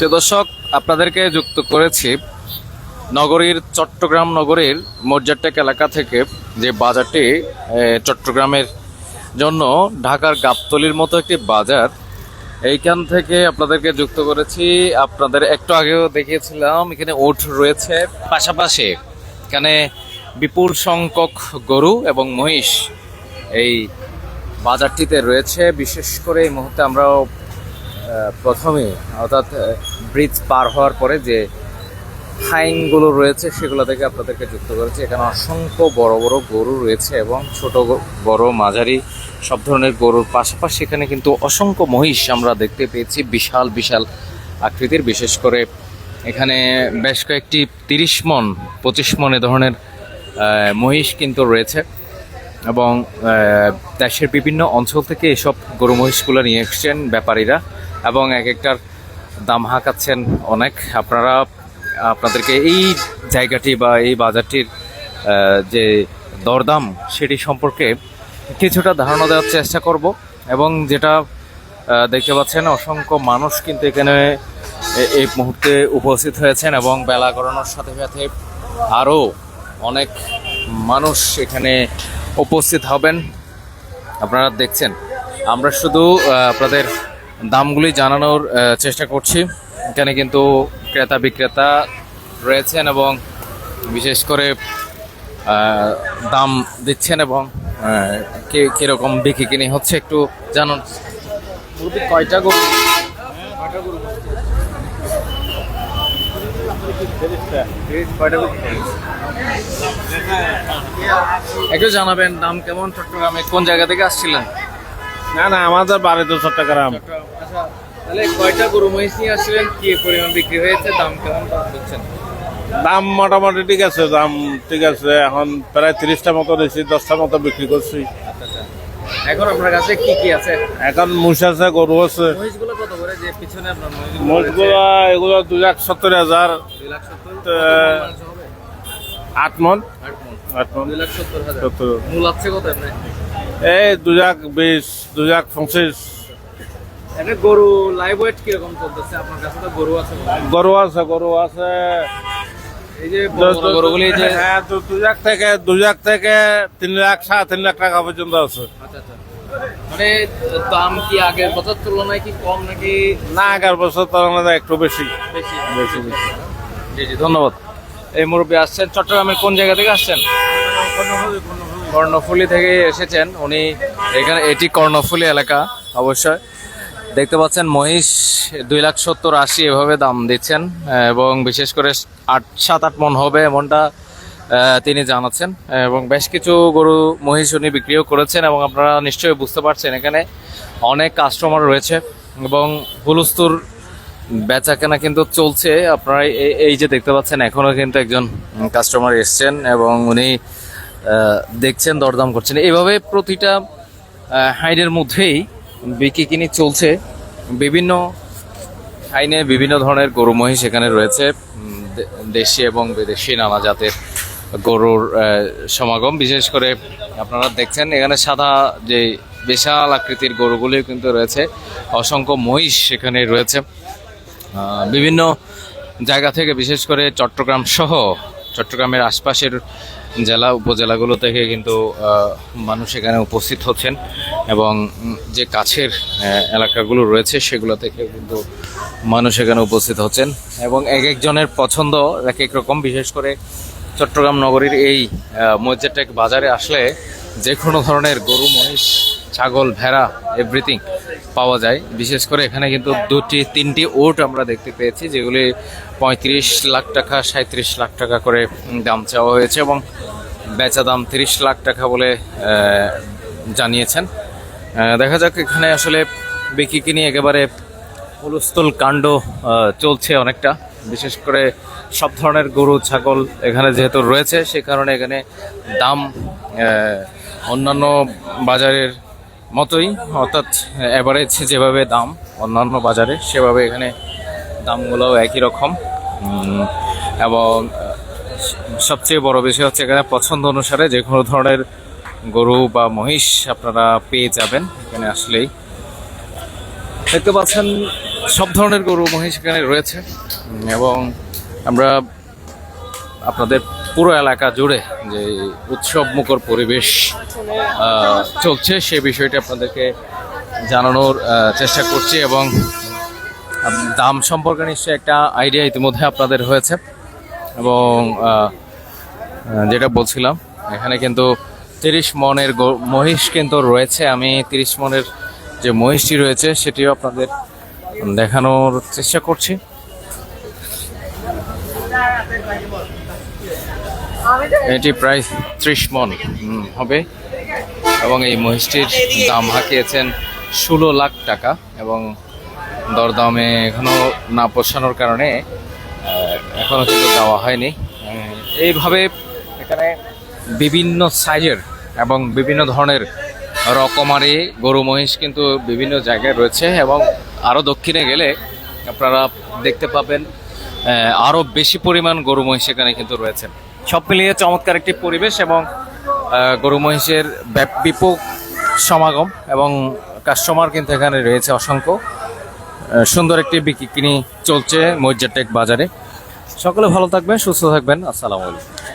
প্রিয় দর্শক আপনাদেরকে যুক্ত করেছি নগরীর চট্টগ্রাম নগরীর মজ্জারটেক এলাকা থেকে যে বাজারটি চট্টগ্রামের জন্য ঢাকার গাবতলির মতো একটি বাজার। এইখান থেকে আপনাদেরকে যুক্ত করেছি। আপনাদের একটু আগেও দেখিয়েছিলাম এখানে ওট রয়েছে। পাশাপাশি এখানে বিপুল সংখ্যক গরু এবং মহিষ এই বাজারটিতে রয়েছে। বিশেষ করে এই মুহূর্তে আমরাও আহ, প্রথমে, অর্থাৎ ব্রিজ পার হওয়ার পরে যে হাইনগুলো রয়েছে, সেগুলো থেকে আপনাদেরকে যুক্ত করেছি। এখানে অসংখ্য বড় বড় গরু রয়েছে এবং ছোট বড় মাঝারি সব ধরনের গরুর পাশাপাশি এখানে কিন্তু অসংখ্য মহিষ আমরা দেখতে পেয়েছি, বিশাল বিশাল আকৃতির। বিশেষ করে এখানে বেশ কয়েকটি তিরিশ মন, পঁচিশ মন এ ধরনের মহিষ কিন্তু রয়েছে এবং দেশের বিভিন্ন অঞ্চল থেকে এসব গরু মহিষগুলো নিয়ে এসছেন ব্যাপারীরা। এবং এক একটার দাম হাঁকাচ্ছেন অনেক। আপনারা, আপনাদেরকে এই জায়গাটি বা এই বাজারটির যে দরদাম সেটি সম্পর্কে কিছুটা ধারণা দেওয়ার চেষ্টা করব এবং যেটা দেখতে পাচ্ছেন অসংখ্য মানুষ কিন্তু এখানে এই মুহূর্তে উপস্থিত হয়েছেন এবং বেলা গড়ানোর সাথে সাথে আরও অনেক মানুষ এখানে উপস্থিত হবেন। আপনারা দেখছেন, আমরা শুধু আপনাদের দামগুলি জানানোর চেষ্টা করছি। এখানে কিন্তু ক্রেতা বিক্রেতা রয়েছেন এবং বিশেষ করে দাম দিচ্ছেন এবং কে কীরকম বিক্রি কিনে হচ্ছে একটু জানুন। কয়টা গরু? একটু জানাবেন দাম কেমন? চট্টগ্রামে কোন জায়গা থেকে আসছিলেন? না না আমাদের বাড়ি তো চট্টগ্রাম আচ্ছা তাহলে কয়টা গরু মহিষ নিয়ে আসছিলেন? কি পরিমাণ বিক্রি হয়েছে? দাম কেমন দিচ্ছেন? দাম মোটামুটি ঠিক আছে দাম ঠিক আছে। এখন প্রায় তিরিশটা মতো দিয়েছি দশটা মতো বিক্রি করছি। এখন আপনার কাছে কি কি আছে? এখন মুষ আছে গরু আছে। মহিষগুলো কত করে? যে পিছনে আপনার মোষগুলো এগুলো দু লাখ সত্তর হাজার। আট মন। আট মণ। আট মন। দুই লাখ সত্তর হাজার। সত্তর। মূল আছে কত আপনি এই দু লাখ বিশ দু লাখ পঁচিশ। এখানে গরু লাইভ ওয়েট কীরকম চলতেছে? আপনার কাছে তো গরু আছে। গরু আছে গরু আছে। এই যে গরুগুলি যে হ্যাঁ দু দু লাখ থেকে দু লাখ থেকে তিন লাখ সাড়ে তিন লাখ টাকা পর্যন্ত আছে। আচ্ছা আচ্ছা। মানে দাম কি আগের বছর তুলনায় কি কম নাকি? না আগের বছর তার একটু বেশি। বেশি। বেশি বেশি। জি জি ধন্যবাদ। এই মুরব্বী আসছেন চট্টগ্রামের কোন জায়গা থেকে আসছেন? কর্ণফুলি থেকে এসেছেন। উনি এখানে এটি কর্ণফুলি এলাকা, অবশ্যই। দেখতে পাচ্ছেন মহিষ দুই লাখ সত্তর আশি এভাবে দাম দিচ্ছেন এবং বিশেষ করে আট সাত আট মন হবে এমনটা তিনি জানাচ্ছেন। এবং বেশ কিছু গরু মহিষ উনি বিক্রিও করেছেন, এবং আপনারা নিশ্চয়ই বুঝতে পারছেন, এখানে অনেক কাস্টমার রয়েছে, এবং হুলুস্তুর বেচা কেনা কিন্তু চলছে। আপনারা এই- যে দেখতে পাচ্ছেন এখনও কিন্তু একজন কাস্টমার এসছেন, এবং উনি দেখছেন, দরদাম করছেন। এভাবে প্রতিটা হাইনের মধ্যেই বিক্রি কিনি চলছে। বিভিন্ন হাইনে বিভিন্ন ধরনের গরু, মহিষ এখানে রয়েছে। দেশি এবং বিদেশি নানা জাতের গরুর সমাগম। বিশেষ করে আপনারা দেখছেন, এখানে সাদা যে বিশাল আকৃতির গরুগুলি কিন্তু রয়েছে। অসংখ্য মহিষ সেখানে রয়েছে। বিভিন্ন জায়গা থেকে বিশেষ করে চট্টগ্রাম সহ চট্টগ্রামের আশপাশের জেলা, উপজেলাগুলো থেকে কিন্তু মানুষ এখানে উপস্থিত হচ্ছেন এবং যে কাছের এলাকাগুলো রয়েছে সেগুলো থেকে কিন্তু মানুষ এখানে উপস্থিত হচ্ছেন এবং এক একজনের পছন্দ এক এক রকম। বিশেষ করে চট্টগ্রাম নগরীর এই মজ্জাটেক বাজারে আসলে যে কোনো ধরনের গরু, মহিষ, ছাগল, ভেড়া, এভরিথিং পাওয়া যায়। বিশেষ করে এখানে কিন্তু দুটি, তিনটি ওট আমরা দেখতে পেয়েছি, যেগুলি পঁয়ত্রিশ লাখ টাকা সাঁত্রিশ লাখ টাকা করে দাম চাওয়া হয়েছে এবং বেচা দাম তিরিশ লাখ টাকা বলে জানিয়েছেন। দেখা যাক এখানে আসলে বিক্রি কিনি একেবারে হুলস্থুল কাণ্ড চলছে অনেকটা। বিশেষ করে সব ধরনের গরু, ছাগল এখানে যেহেতু রয়েছে, সে কারণে এখানে দাম অন্যান্য বাজারের মতোই, অর্থাৎ অ্যাভারেজ যেভাবে দাম, অন্যান্য বাজারে সেভাবে এখানে দামগুলোও একই রকম। এবং সবচেয়ে বড় বিষয় হচ্ছে এখানে পছন্দ অনুসারে যে কোনো ধরনের গরু বা মহিষ আপনারা পেয়ে যাবেন এখানে আসলেই। দেখতে পাচ্ছেন, সব ধরনের গরু, মহিষ এখানে রয়েছে। এবং আমরা আপনাদের পুরো এলাকা জুড়ে যে উৎসব মুখর পরিবেশ চলছে, সে বিষয়টি আপনাদেরকে জানানোর চেষ্টা করছি এবং দাম সম্পর্কে নিশ্চয়ই একটা আইডিয়া ইতিমধ্যে আপনাদের হয়েছে এবং যেটা বলছিলাম, এখানে কিন্তু তিরিশ মনের মহিষ কিন্তু রয়েছে। আমি তিরিশ মনের যে মহিষটি রয়েছে, সেটিও আপনাদের দেখানোর চেষ্টা করছি। এটি প্রায় ত্রিশ মন হবে। এবং এই মহিষটির দাম হাঁকিয়েছেন ষোলো লাখ টাকা এবং দরদামে এখনও না পোষানোর কারণে এখনও কিন্তু দেওয়া হয়নি। এইভাবে এখানে বিভিন্ন সাইজের এবং বিভিন্ন ধরনের রকমারি গরু মহিষ কিন্তু বিভিন্ন জায়গায় রয়েছে এবং আরও দক্ষিণে গেলে আপনারা দেখতে পাবেন আরও বেশি পরিমাণ গরু মহিষ এখানে কিন্তু রয়েছে। সব মিলিয়ে চমৎকার একটি পরিবেশ এবং গরু মহিষের ব্যাপ- বিপুল সমাগম এবং কাস্টমার কিন্তু এখানে রয়েছে অসংখ্য। সুন্দর একটি বিক্রি চলছে মৈজারটেক বাজারে। সকলে ভালো থাকবেন, সুস্থ থাকবেন। আসসালামু আলাইকুম।